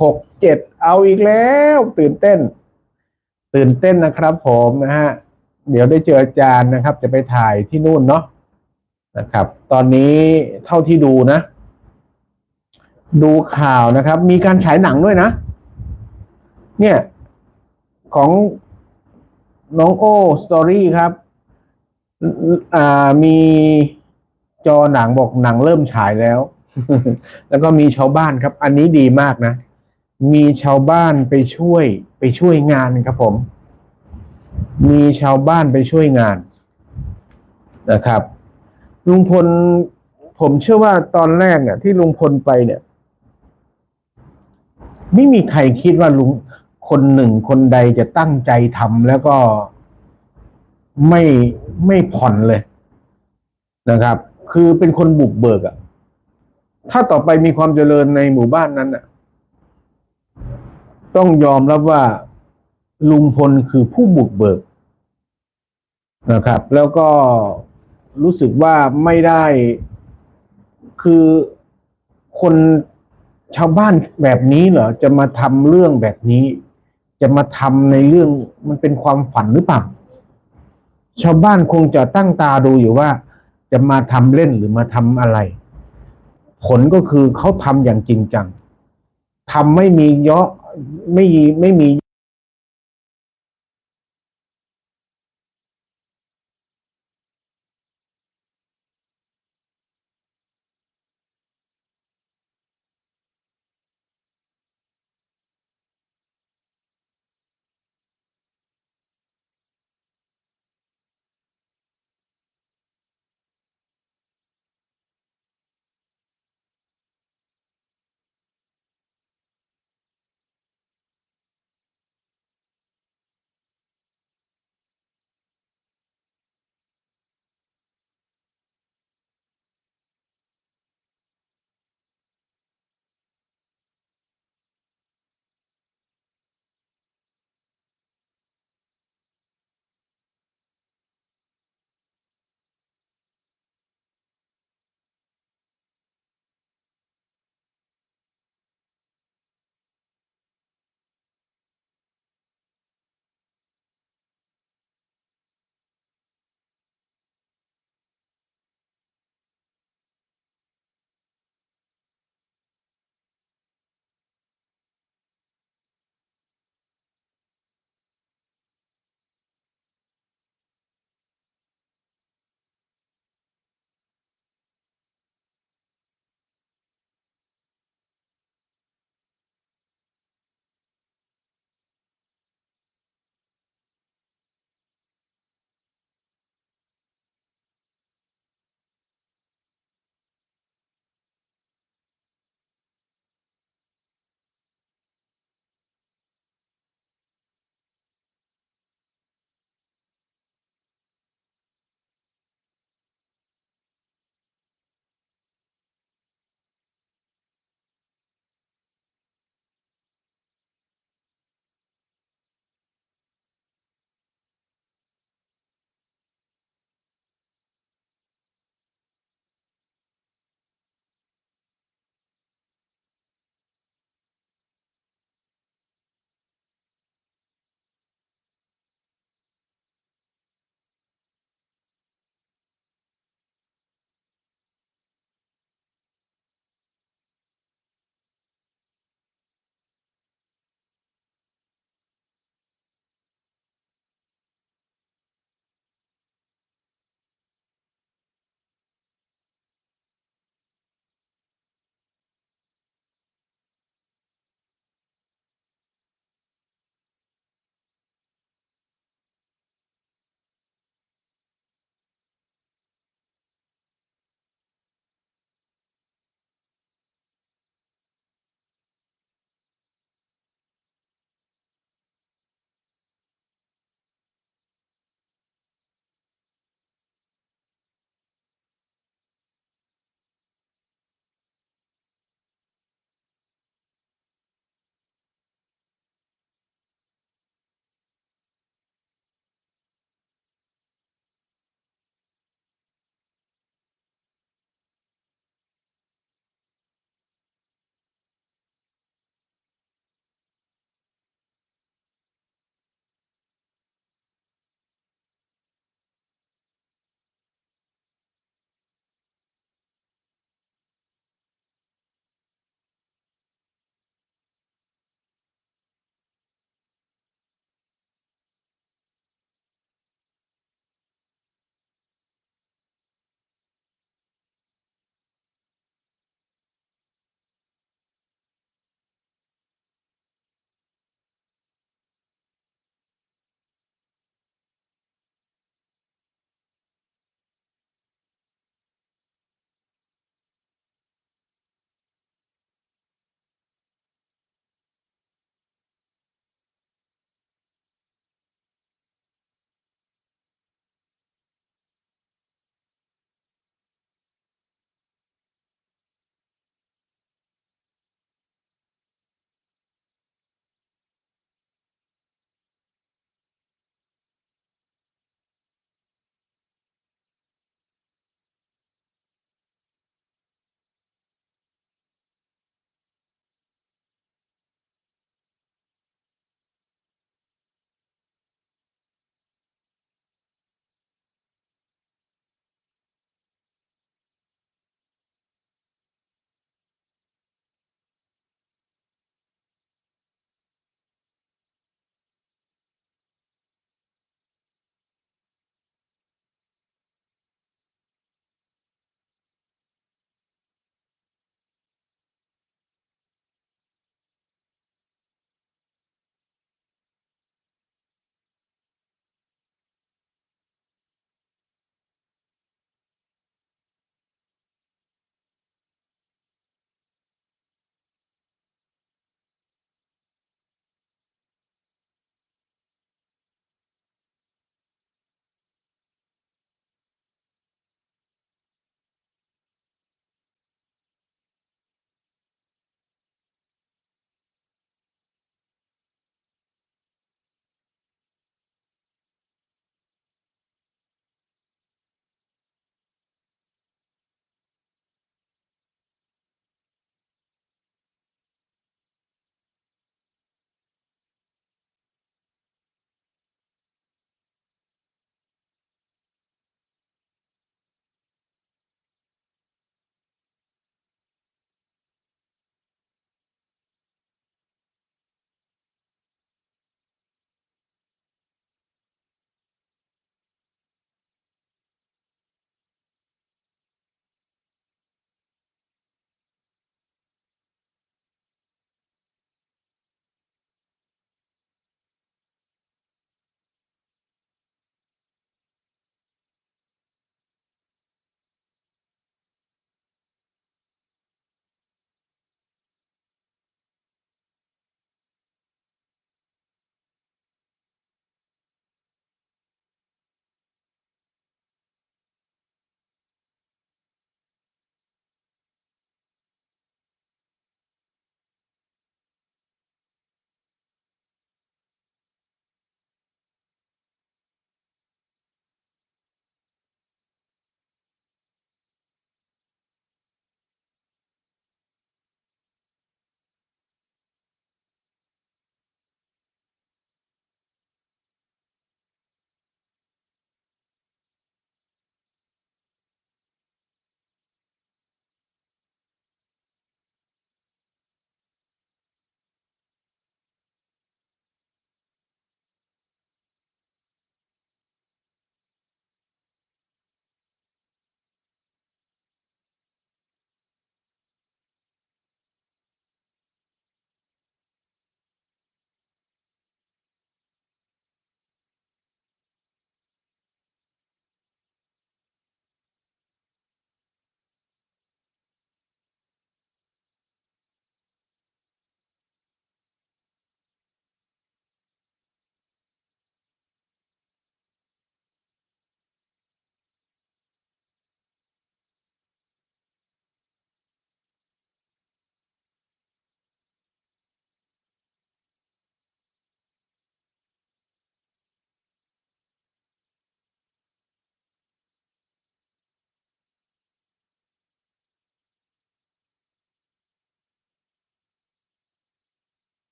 หกเจ็ดเอาอีกแล้ว ตื่นเต้น ตื่นเต้นนะครับผมนะฮะเดี๋ยวได้เจออาจารย์นะครับ จะไปถ่ายที่นู่นเนาะนะครับ ตอนนี้เท่าที่ดูนะ ดูข่าวนะครับ มีการฉายหนังด้วยนะ เนี่ย ของน้องโอสตอรี่ครับอ่ามีจอหนังบอกหนังเริ่มฉายแล้ว แล้วก็มีชาวบ้านครับ อันนี้ดีมากนะ มีชาวบ้านไปช่วยไปช่วยงานครับผม มีชาวบ้านไปช่วยงานนะครับลุงพลผมเชื่อว่าตอนแรกเนี่ยที่ลุงพลไปเนี่ย ไม่มีใครคิดว่าลุงคนหนึ่งคนใดจะตั้งใจทำแล้วก็ไม่ไม่ผ่อนเลยนะครับ คือเป็นคนบุกเบิกอะถ้าต่อไปมีความเจริญในหมู่บ้านนั้นอะ ต้องยอมรับว่าลุงพลคือผู้บุกเบิกนะครับ แล้วก็รู้สึกว่าไม่ได้คือคนชาวบ้านแบบนี้เหรอจะมาทำเรื่องแบบนี้ จะมาทำในเรื่องมันเป็นความฝันหรือเปล่าชาวบ้านคงจะตั้งตาดูอยู่ว่า จะมาทำเล่นหรือมาทำอะไร ผลก็คือเขาทำอย่างจริงจังทำไม่มีเยาะ ไม่ไม่มี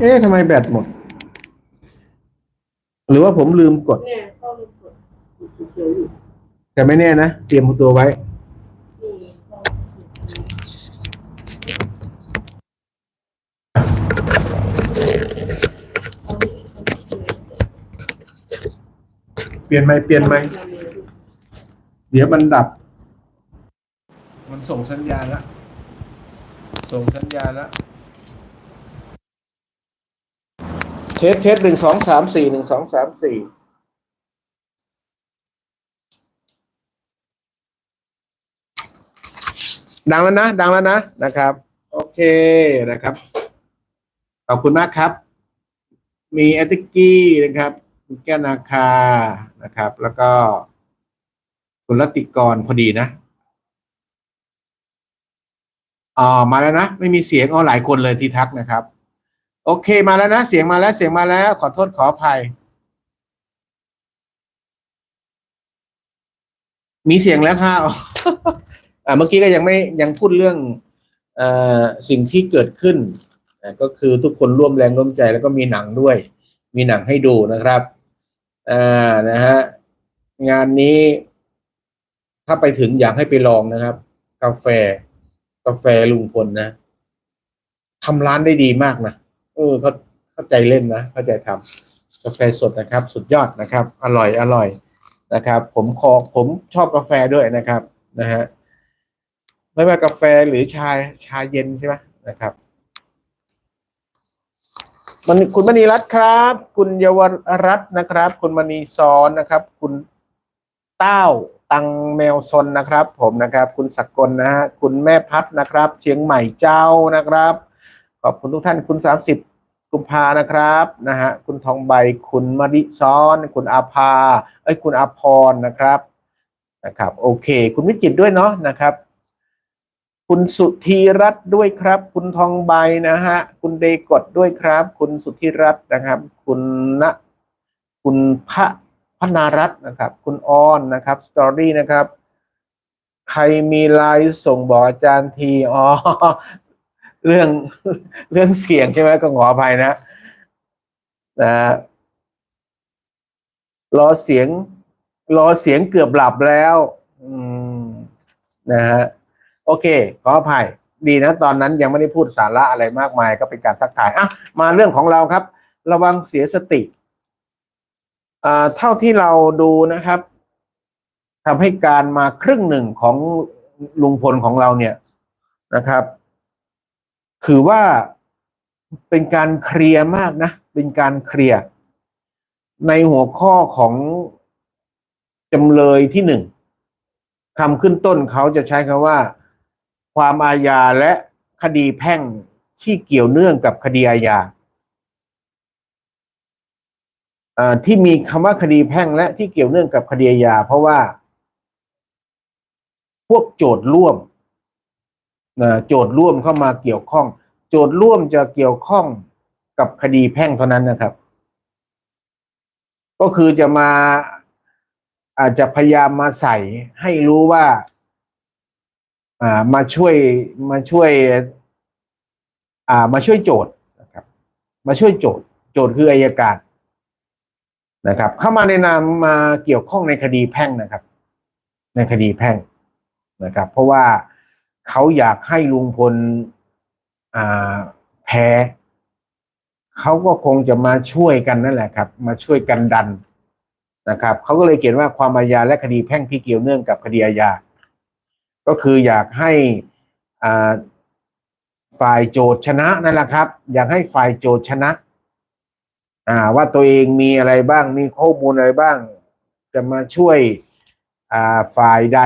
เอ๊ะทำไมแบตหมด หรือว่าผมลืมกด เนี่ยเข้าไปกดเขียวอยู่แต่ไม่แน่นะ เตรียมตัวไว้ นี่เข้เปลี่ยนไหมเปลี่ยนไหมเดี๋ยวมันดับ มันส่งสัญญาณแล้วส่งสัญญาณแล้ว เทสเทสหนึ่งสองสามสี่หนึ่งสองสามสี่ดังแล้วนะ ดังแล้วนะนะครับ โอเคนะครับ ขอบคุณมากครับ มีแอตติกกี้นะครับคุณแก้วนาคานะครับ แล้วก็คุณรตติกรพอดีนะอ๋อมาแล้วนะ ไม่มีเสียงอ๋อหลายคนเลยที่ทักนะครับ โอเคมาแล้วนะเสียงมาแล้วเสียงมาแล้ว ขอโทษขออภัย มีเสียงแล้วค่ะอ่าเมื่อกี้ก็ยังไม่ยังพูดเรื่องเอ่อสิ่งที่เกิดขึ้นก็คือทุกคนร่วมแรงร่วมใจแล้วก็มีหนังด้วย มีหนังให้ดูนะครับอ่านะฮะงานนี้ถ้าไปถึงอยากให้ไปลองนะครับ กาแฟ กาแฟลุงพลนะทำร้านได้ดีมากนะ เออเขาเข้าใจเล่นนะเข้าใจทำกาแฟสดนะครับ สุดยอดนะครับ อร่อยอร่อยนะครับ ผมขอผมชอบกาแฟด้วยนะครับนะฮะไม่ว่ากาแฟหรือชาชาเย็นใช่ไหมนะครับมันคุณมณีรัตน์ครับ คุณเยาวรัตน์นะครับ คุณมณีซ้อนนะครับ คุณเต้าตังแมวซนนะครับ ผมนะครับ คุณสกลนะฮะคุณแม่พัดนะครับ เชียงใหม่เจ้านะครับ ขอบคุณทุกท่านคุณสามสิบกุมภานะครับนะฮะคุณทองใบคุณมริซ้อน คุณอาภาเอ้ยคุณอาพรนะครับนะครับโอเค คุณวิจิตด้วยเนาะนะครับ คุณสุธีรัตน์ด้วยครับ คุณทองใบนะฮะคุณเดกดด้วยครับ คุณสุธีรัตน์นะครับ คุณณคุณพระพนารัตน์นะครับ คุณออนนะครับสตอรี่นะครับ ใครมีไลน์ส่งบอกอาจารย์ทีอ๋อ เรื่องเรื่องเสียงใช่ไหมก็ขออภัยนะนะรอเสียง รอเสียงเกือบหลับแล้วอืมนะฮะโอเค ขออภัย ดีนะ ตอนนั้นยังไม่ได้พูดสาระอะไรมากมาย ก็เป็นการทักทายอะมาเรื่องของเราครับ ระวังเสียสติอ่าเท่าที่เราดูนะครับทำให้การมาครึ่งหนึ่งของลุงพลของเราเนี่ยนะครับ ถือว่าเป็นการเคลียร์มากนะ เป็นการเคลียร์ในหัวข้อของจำเลยที่หนึ่งคำขึ้นต้นเขาจะใช้คำว่า ความอาญาและคดีแพ่งที่เกี่ยวเนื่องกับคดีอาญาที่มีคำว่าคดีแพ่งและที่เกี่ยวเนื่องกับคดีอาญาเพราะว่า พวกโจทย์ร่วม โจทย์ร่วมเข้ามาเกี่ยวข้อง โจทย์ร่วมจะเกี่ยวข้องกับคดีแพ่งเท่านั้นนะครับ ก็คือจะมาอาจจะพยายามมาใส่ให้รู้ว่าอ่ามาช่วยมาช่วยอ่ามาช่วยโจทย์นะครับ มาช่วยโจทย์ โจทย์คืออายการนะครับ เข้ามาในนามมาเกี่ยวข้องในคดีแพ่งนะครับ ในคดีแพ่งนะครับ เพราะว่า เขาอยากให้ลุงพลแพ้เขาก็คงจะมาช่วยกันนั่นแหละครับ มาช่วยกันดันนะครับเขาก็เลยเขียนว่าความอาญาและคดีแพ่งที่เกี่ยวเนื่องกับคดีอาญาก็คืออยากให้ฝ่ายโจทย์ชนะนั่นแหละครับ อยากให้ฝ่ายโจทย์ชนะว่าตัวเองมีอะไรบ้างมีข้อมูลอะไรบ้าง จะมาช่วยฝ่ายใด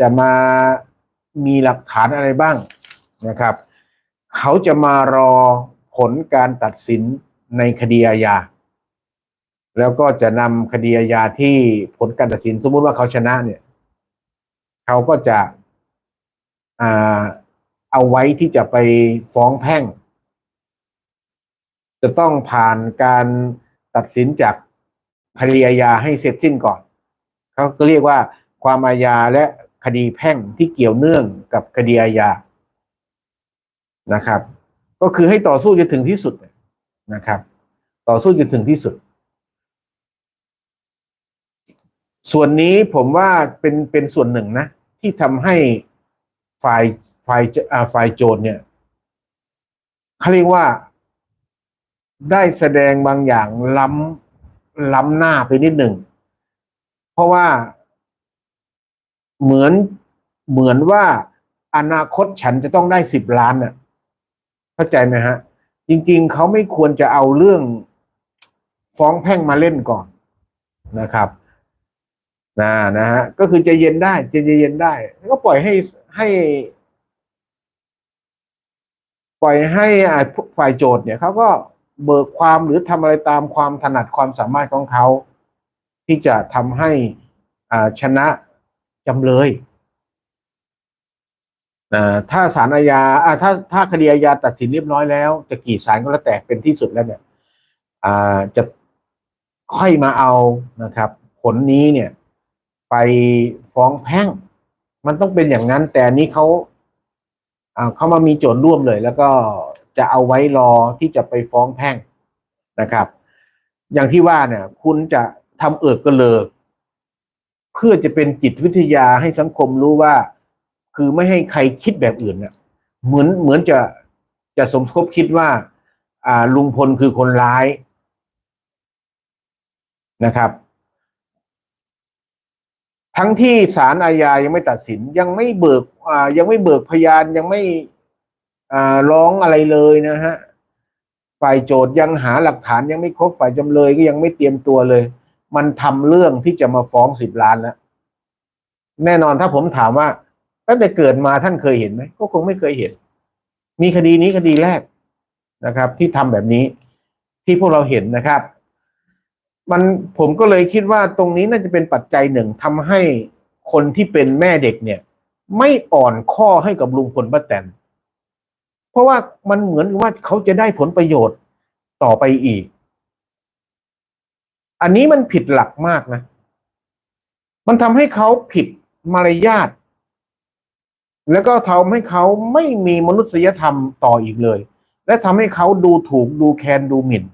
จะมา มีหลักฐานอะไรบ้างนะครับ เขาจะมารอผลการตัดสินในคดีอาญาแล้วก็จะนำคดีอาญาที่ผลการตัดสิน สมมุติว่าเขาชนะเนี่ย เขาก็จะอเอาไว้ที่จะไปฟ้องแพ่ง จะต้องผ่านการตัดสินจากคดีอาญาให้เสร็จสิ้นก่อน เขาก็เรียกว่าความอาญาและ คดีแพ่งที่เกี่ยวเนื่องกับคดีอาญานะครับ ก็คือให้ต่อสู้จนถึงที่สุดนะครับ ต่อสู้จนถึงที่สุด ส่วนนี้ผมว่าเป็นเป็นส่วนหนึ่งนะ ที่ทำให้ฝ่ายฝ่ายอ่าฝ่ายโจทย์เนี่ยเขาเรียกว่าได้แสดงบางอย่างล้ำล้ำหน้าไปนิดหนึ่ง เพราะว่า เหมือนเหมือนว่าอนาคตฉันจะต้องได้สิบล้านน่ะ เข้าใจไหมฮะ จริง ๆ เขาไม่ควรจะเอาเรื่องฟ้องแพ่งมาเล่นก่อนนะครับนะนะฮะก็คือจะเย็นได้จะเย็นได้ ก็ปล่อยให้ให้ ปล่อยให้อ่าฝ่ายโจทย์เนี่ยเขาก็เบิกความหรือทำอะไรตามความถนัดความสามารถของเขา ที่จะทำให้อ่าชนะ จำเลยถ้าศาลอาญาถ้าถ้าคดีอาญาตัดสินเรียบร้อยแล้วจะกี่ศาลก็แล้วแต่เป็นที่สุดแล้วเนี่ยจะค่อยมาเอานะครับ ผลนี้เนี่ย ไปฟ้องแพ่ง มันต้องเป็นอย่างนั้น แต่นี้เขาเขามามีโจทย์ร่วมเลย แล้วก็จะเอาไว้รอที่จะไปฟ้องแพ่งนะครับ อย่างที่ว่าเนี่ย คุณจะทำเอิกกระเลิก พื่อจะเป็นจิตวิทยาให้สังคมรู้ว่า คือไม่ให้ใครคิดแบบอื่นน่ะเหมือนเหมือนจะจะสมคบคิดว่า อ่าลุงพลคือคนร้ายนะครับ ทั้งที่ศาลอาญายังไม่ตัดสินยังไม่เบิกอ่ายังไม่เบิกพยานยังไม่อ่าร้องอะไรเลยนะฮะฝ่ายโจทย์ยังหาหลักฐานยังไม่ครบฝ่ายจำเลยก็ยังไม่เตรียมตัวเลย มันทำเรื่องที่จะมาฟ้องสิบล้านแล้วแน่นอนถ้าผมถามว่า ตั้งแต่เกิดมาท่านเคยเห็นไหมก็คงไม่เคยเห็น มีคดีนี้คดีแรกนะครับ ที่ทำแบบนี้ที่พวกเราเห็นนะครับ มันผมก็เลยคิดว่าตรงนี้น่าจะเป็นปัจจัยหนึ่งทำให้คนที่เป็นแม่เด็กเนี่ย ไม่อ่อนข้อให้กับลุงพลป้าแตนเพราะว่ามันเหมือนว่าเขาจะได้ผลประโยชน์ต่อไปอีก อันนี้มันผิดหลักมากนะ มันทำให้เขาผิดมารยาท แล้วก็ทำให้เขาไม่มีมนุษยธรรมต่ออีกเลย และทำให้เขาดูถูกดูแคนดูหมิ่น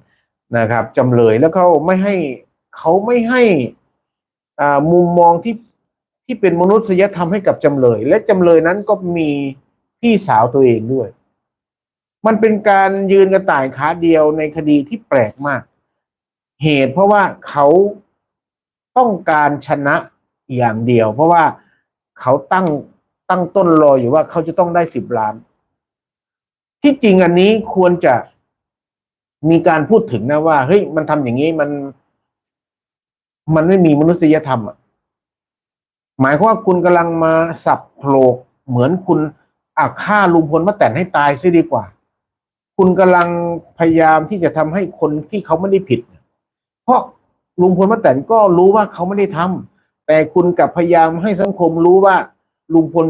นะครับจำเลยแล้วเขาไม่ให้เขาไม่ให้อ่ามุมมองที่ที่เป็นมนุษยธรรมให้กับจำเลย และจำเลยนั้นก็มีพี่สาวตัวเองด้วย มันเป็นการยืนกระต่ายขาเดียวในคดีที่แปลกมาก เหตุเพราะว่าเขาต้องการชนะอย่างเดียว เพราะว่าเขาตั้งตั้งต้นรออยู่ว่าเขาจะต้องได้สิบล้าน ที่จริงอันนี้ควรจะมีการพูดถึงนะว่าเฮ้ยมันทำอย่างนี้มัน มันไม่มีมนุษยธรรมอะหมายความว่าคุณกำลังมาสับโผลกเหมือนคุณอาฆ่าลุงพลมาแต่นให้ตายซะดีกว่า คุณกำลังพยายามที่จะทำให้คนที่เขาไม่ได้ผิด เพราะลุงพลป้าแตนก็รู้ว่าเขาไม่ได้ทำแต่คุณกับพยายามให้สังคมรู้ว่าลุงพล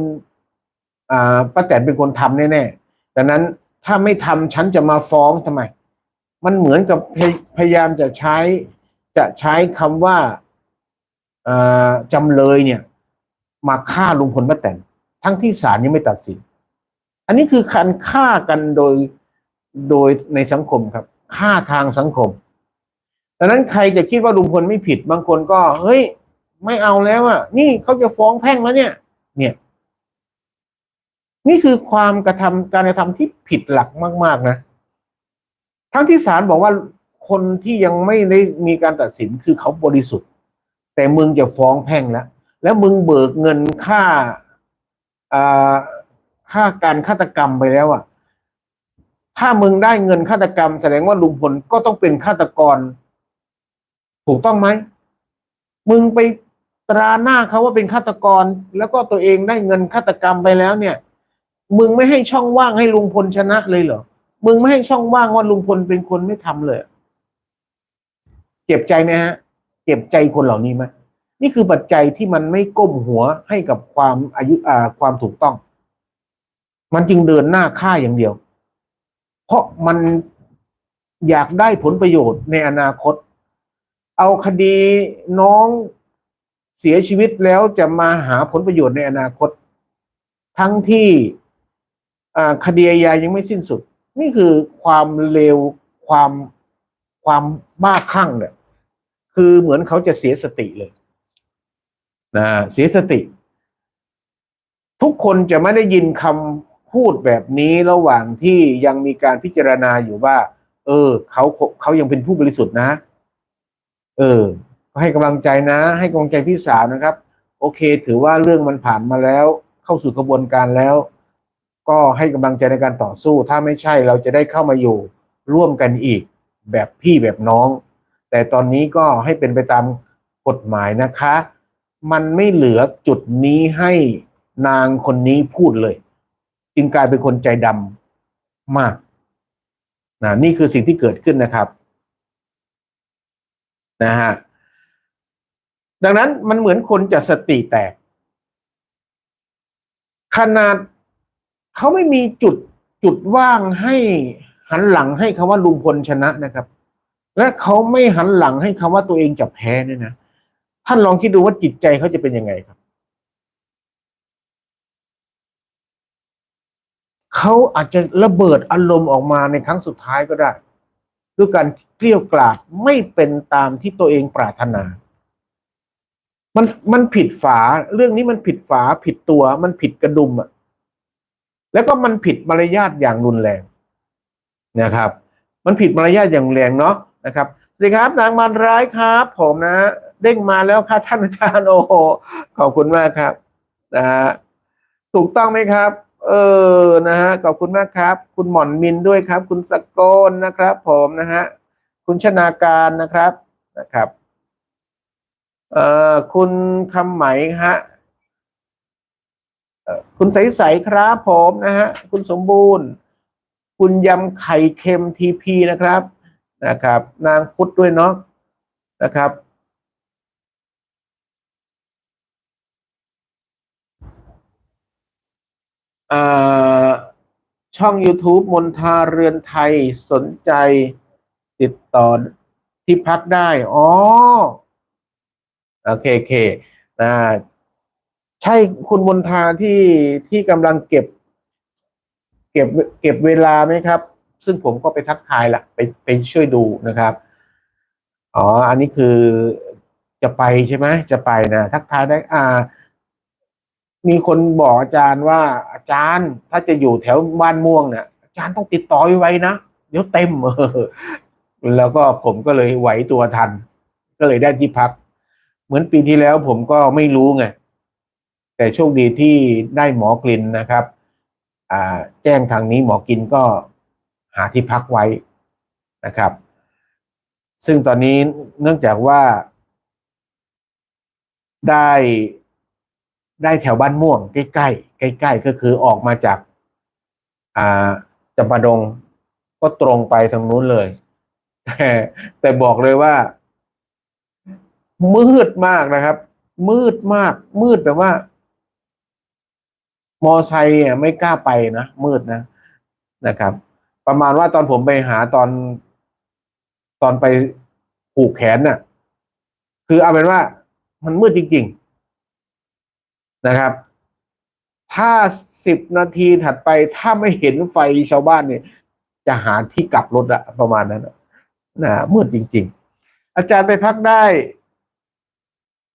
อ่าป้าแตนเป็นคนทำแน่ๆดังนั้นถ้าไม่ทำฉันจะมาฟ้องทำไม มันเหมือนกับพยายามจะใช้จะใช้คำว่าอ่าจำเลยเนี่ย มาฆ่าลุงพลป้าแตนทั้งที่ศาลยังไม่ตัดสิน อันนี้คือการฆ่ากันโดยโดยในสังคมครับฆ่าทางสังคม ดังนั้นใครจะคิดว่าลุงพลไม่ผิดบางคนก็ เฮ้ย ไม่เอาแล้วอะ นี่เขาจะฟ้องแพ่งแล้วเนี่ย เนี่ย นี่คือความกระทำการกระทำที่ผิดหลักมาก ๆ นะ ทั้งที่ศาลบอกว่าคนที่ยังไม่ได้มีการตัดสินคือเขาบริสุทธิ์ แต่มึงจะฟ้องแพ่งแล้ว แล้วมึงเบิกเงินค่าอ่าค่าการฆาตกรรมไปแล้วอะ ถ้ามึงได้เงินฆาตกรรม แสดงว่าลุงพลก็ต้องเป็นฆาตกร ถูกต้องไหมมึงไปตราหน้าเขาว่าเป็นฆาตกร แล้วก็ตัวเองได้เงินฆาตกรรมไปแล้วเนี่ย มึงไม่ให้ช่องว่างให้ลุงพลชนะเลยเหรอมึงไม่ให้ช่องว่างว่าลุงพลเป็นคนไม่ทำเลยเจ็บใจไหมฮะเจ็บใจคนเหล่านี้ไหมนี่คือปัจจัยที่มันไม่ก้มหัวให้กับความอายุอ่าความถูกต้อง มันจึงเดินหน้าฆ่าอย่างเดียว เพราะมันอยากได้ผลประโยชน์ในอนาคต เอาคดีน้องเสียชีวิตแล้วจะมาหาผลประโยชน์ในอนาคต ทั้งที่คดีอาญายังไม่สิ้นสุด นี่คือความเลวความความบ้าคลั่งเนี่ยคือเหมือนเขาจะเสียสติเลยนะเสียสติ ทุกคนจะไม่ได้ยินคำพูดแบบนี้ระหว่างที่ยังมีการพิจารณาอยู่ว่า เออ เขาเขายังเป็นผู้บริสุทธิ์นะ เออให้กำลังใจนะ ให้กำลังใจพี่สาวนะครับ โอเค ถือว่าเรื่องมันผ่านมาแล้ว เข้าสู่กระบวนการแล้ว ก็ให้กำลังใจในการต่อสู้ ถ้าไม่ใช่เราจะได้เข้ามาอยู่ร่วมกันอีก แบบพี่แบบน้อง แต่ตอนนี้ก็ให้เป็นไปตามกฎหมายนะคะ มันไม่เหลือจุดนี้ให้นางคนนี้พูดเลย จึงกลายเป็นคนใจดำมากนะนี่คือสิ่งที่เกิดขึ้นนะครับ นะฮะดังนั้นมันเหมือนคนจะสติแตก ขนาดเขาไม่มีจุดจุดว่างให้หันหลังให้คำว่าลุงพลชนะนะครับ และเขาไม่หันหลังให้คำว่าตัวเองจะแพ้เนี่ยนะท่านลองคิดดูว่าจิตใจเขาจะเป็นยังไงครับเขาอาจจะระเบิดอารมณ์ออกมาในครั้งสุดท้ายก็ได้ ด้วยการเกลี้ยวกล่อมไม่เป็นตามที่ตัวเองปรารถนา มันมันผิดฝาเรื่องนี้มันผิดฝาผิดตัว มันผิดกระดุมอะแล้วก็มันผิดมารยาทอย่างรุนแรงนะครับ มันผิดมารยาทอย่างแรงเนาะนะครับสวัสดีครับ นางมันร้ายครับ ผมนะ เด้งมาแล้วค่ะท่านอาจารย์โอ้โหขอบคุณมากครับนะฮะถูกต้องไหมครับ เออนะฮะขอบคุณมากครับ คุณหม่อนมินด้วยครับ คุณสกลนะครับ ผมนะฮะคุณชนาการนะครับนะครับเอ่อคุณคำไหมฮะเอ่อคุณใสๆครับผมนะฮะคุณสมบูรณ์ คุณยำไข่เค็มทีพีนะครับนะครับ นางพุทธด้วยเนาะนะครับ เอ่อ ช่อง YouTube มนทาเรือนไทยสนใจติดต่อที่พักได้ อ๋อ โอเคโอเคอใช่คุณมนทาที่ที่กำลังเก็บ เก็บเก็บเวลาไหมครับ ซึ่งผมก็ไปทักทายละไปไปช่วยดูนะครับ อ๋อ อันนี้คือจะไปใช่ไหมจะไปนะ ทักทายได้ อ่า มีคนบอกอาจารย์ว่าอาจารย์ถ้าจะอยู่แถวบ้านม่วงเนี่ยอาจารย์ต้องติดต่อไว้นะเดี๋ยวเต็มแล้วก็ผมก็เลยไหวตัวทัน ก็เลยได้ที่พัก เหมือนปีที่แล้วผมก็ไม่รู้ไงแต่โชคดีที่ได้หมอกลินนะครับ อ่า แจ้งทางนี้หมอกินก็หาที่พักไว้นะครับ ซึ่งตอนนี้เนื่องจากว่าได้ ได้แถวบ้านม่วงใกล้ๆใกล้ๆก็คือออกมาจากอ่าจำปาดงก็ตรงไปทางนู้นเลย แต่แต่บอกเลยว่า มืดมากนะครับ มืดมาก มืดแบบว่า มอไซค์อะไม่กล้าไปนะมืดนะนะครับ ประมาณว่าตอนผมไปหาตอนตอนไปผูกแขนน่ะ คือเอาเป็นว่ามันมืดจริง ๆ นะครับ ถ้าสิบนาทีถัดไปถ้าไม่เห็นไฟชาวบ้านเนี่ย จะหาที่กลับรถอะประมาณนั้นอะนะมืดจริง ๆ อาจารย์ไปพักได้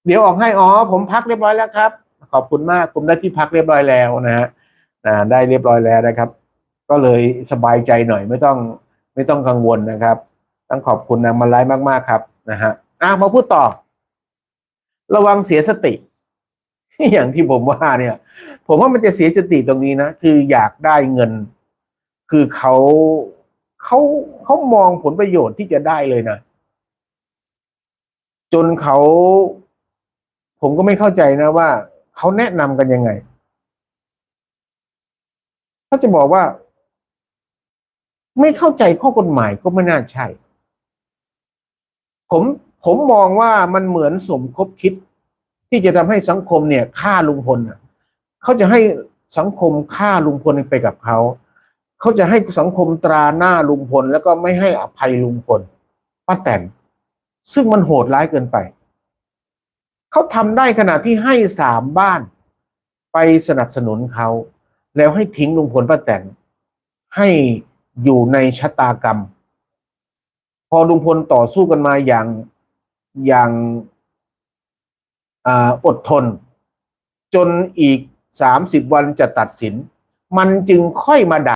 เดี๋ยวออกให้อ๋อผมพักเรียบร้อยแล้วครับ ขอบคุณมากผมได้ที่พักเรียบร้อยแล้วนะฮะได้เรียบร้อยแล้วนะครับ ก็เลยสบายใจหน่อยไม่ต้องไม่ต้องกังวลนะครับ ต้องขอบคุณนางมาไลฟ์มาก ๆ ครับนะฮะอะมาพูดต่อ ระวังเสียสติ อย่างที่ผมว่าเนี่ย ผมว่ามันจะเสียสติตรงนี้นะ คืออยากได้เงิน คือเขาเขาเขามองผลประโยชน์ที่จะได้เลยนะ จนเขา ผมก็ไม่เข้าใจนะว่าเขาแนะนำกันยังไงถ้าจะบอกว่า ไม่เข้าใจข้อกฎหมายก็ไม่น่าใช่ ผมผมมองว่ามันเหมือนสมคบคิด ที่จะทำให้สังคมเนี่ยฆ่าลุงพลเขาจะให้สังคมฆ่าลุงพลไปกับเขาเขาจะให้สังคมตราหน้าลุงพล แล้วก็ไม่ให้อภัยลุงพลป้าแตนซึ่งมันโหดร้ายเกินไปเขาทำได้ขณะที่ให้สามบ้าน ไปสนับสนุนเขาแล้วให้ทิ้งลุงพลป้าแตนให้อยู่ในชะตากรรม พอลุงพลต่อสู้กันมาอย่างอย่าง อดทน จนอีกสามสิบวันจะตัดสิน มันจึงค่อยมาด่า